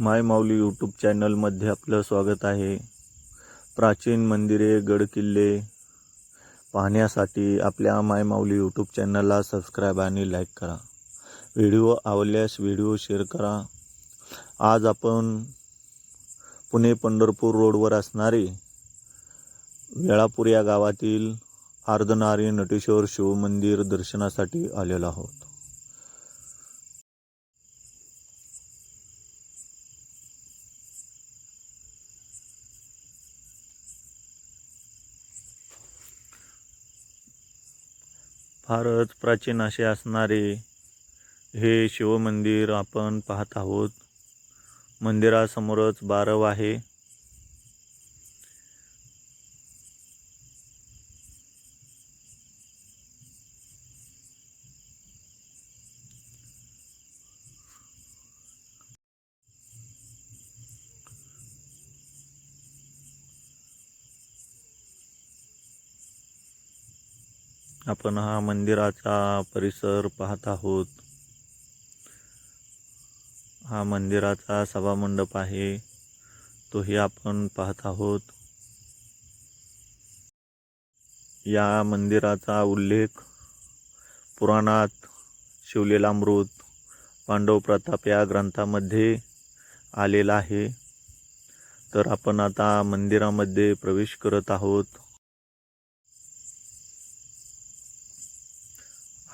माय माऊली YouTube चॅनलमध्ये आपलं स्वागत आहे. प्राचीन मंदिरे गडकिल्ले पाहण्यासाठी आपल्या माय माऊली यूट्यूब चॅनलला सबस्क्राईब आणि लाईक करा. व्हिडिओ आवडल्यास व्हिडिओ शेअर करा. आज आपण पुणे पंढरपूर रोडवर असणारे वेळापूर या गावातील आर्धनारी नटेश्वर शिवमंदिर दर्शनासाठी आलेलो आहोत. फारच प्राचीन असे असणारे हे शिवमंदिर आपण पाहत आहोत. मंदिरासमोरच बारव आहे. आपण हा मंदिराचा परिसर पाहत आहोत. हा मंदिराचा सभामंडप आहे. तोही आपण पाहत आहोत. या मंदिराचा उल्लेख पुराणात शिवलीलामृत पांडव प्रताप या ग्रंथामध्ये आलेला आहे. तर आपण आता मंदिरामध्ये प्रवेश करत आहोत.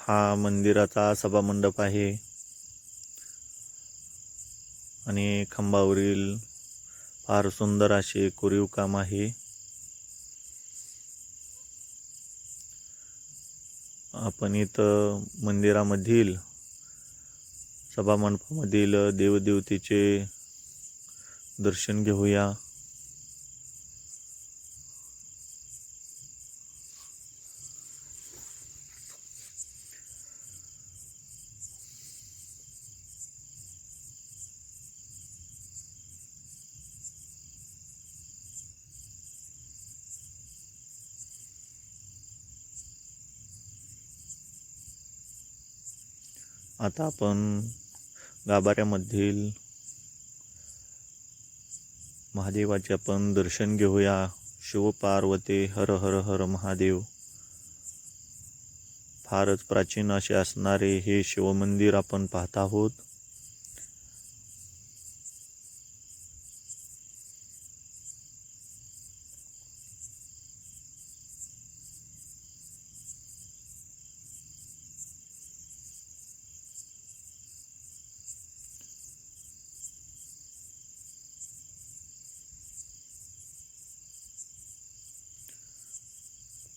हा मंदिराचा सभामंडप आहे. आणि खांबावरील फार सुंदर असे कोरीव काम आहे. आपण इथं मंदिरामधील सभामंडपामधील देवदेवतेचे दर्शन घेऊया. आता आपण गाभाऱ्यामधील महादेवाचे आपण दर्शन घेऊया. शिवपार्वती हर हर हर महादेव. फारच प्राचीन असे असणारे हे शिवमंदिर आपण पाहत आहोत.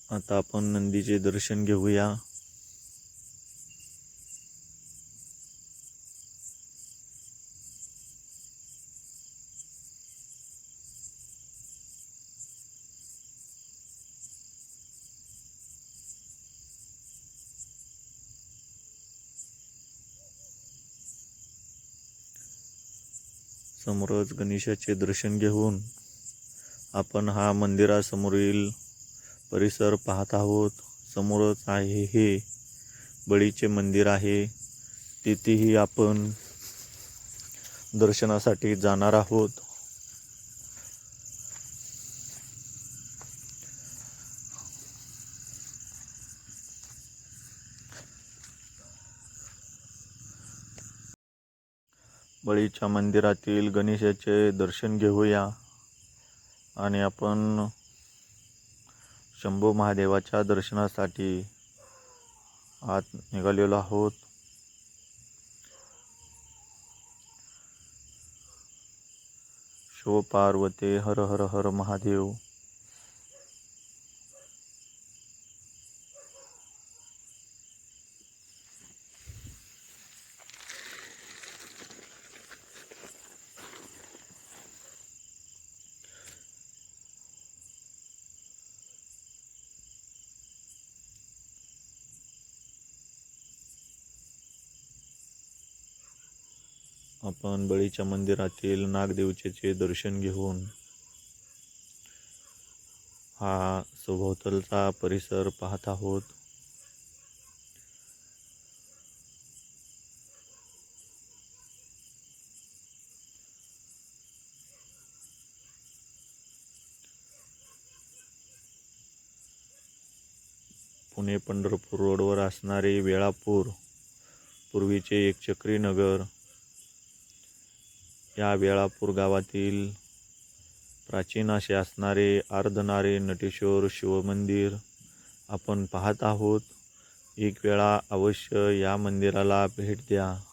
आता आपण नंदीचे दर्शन घेऊया. समोरच गणेशाचे दर्शन घेऊन आपण हा मंदिरासमोरील परिसर पाहत आहोत. समोरच आहे हे बळीचे मंदिर आहे. तिथेही आपण दर्शनासाठी जाणार आहोत. बळीच्या मंदिरातील गणेशाचे दर्शन घेऊया. आणि आपण शंभू महादेवाच्या दर्शनासाठी आत निघालेलो आहोत. शिवपार्वती हर हर हर महादेव. आपण बळीच्या मंदिरातील नागदेवतेचे दर्शन घेऊन हा सभोवतलचा परिसर पाहत आहोत. पुणे पंढरपूर रोडवर असणारे वेळापूर पूर्वीचे एक चक्री नगर या वेळापूर गावातील प्राचीन असे असणारे अर्धनारे नटेश्वर शिवमंदिर आपण पाहत आहोत. एक वेळा अवश्य या मंदिराला भेट द्या.